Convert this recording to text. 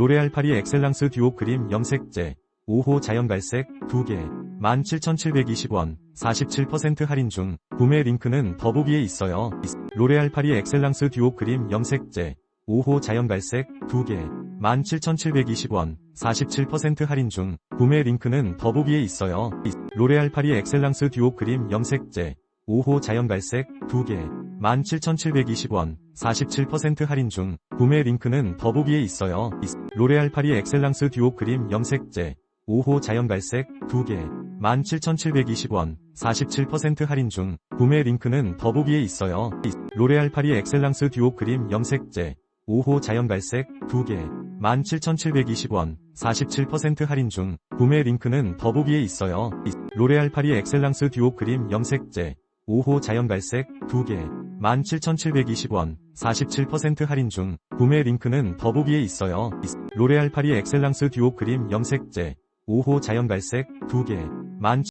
로레알 파리 엑셀랑스 듀오 크림 염색제 5호 자연갈색 2개 17,720원 47% 할인 중 구매 링크는 더보기에 있어요. 로레알 파리 엑셀랑스 듀오 크림 염색제 5호 자연갈색 2개 17,720원 47% 할인 중 구매 링크는 더보기에 있어요. 로레알 파리 엑셀랑스 듀오 크림 염색제 5호 자연갈색 2개 17,720원 47% 할인 중 구매 링크는 더보기에 있어요. 로레알 파리 엑셀랑스 듀오 크림 염색제 5호 자연갈색 2개 17,720원 47% 할인 중 구매 링크는 더보기에 있어요. 로레알 파리 엑셀랑스 듀오 크림 염색제 5호 자연갈색 2개 17,720원 47% 할인 중 구매 링크는 더보기에 있어요. 로레알 파리 엑셀랑스 듀오 크림 염색제 5호 자연갈색 2개 17,720원 47% 할인 중 구매 링크는 더보기에 있어요. 로레알 파리 엑셀랑스 듀오 크림 염색제 5호 자연갈색 2개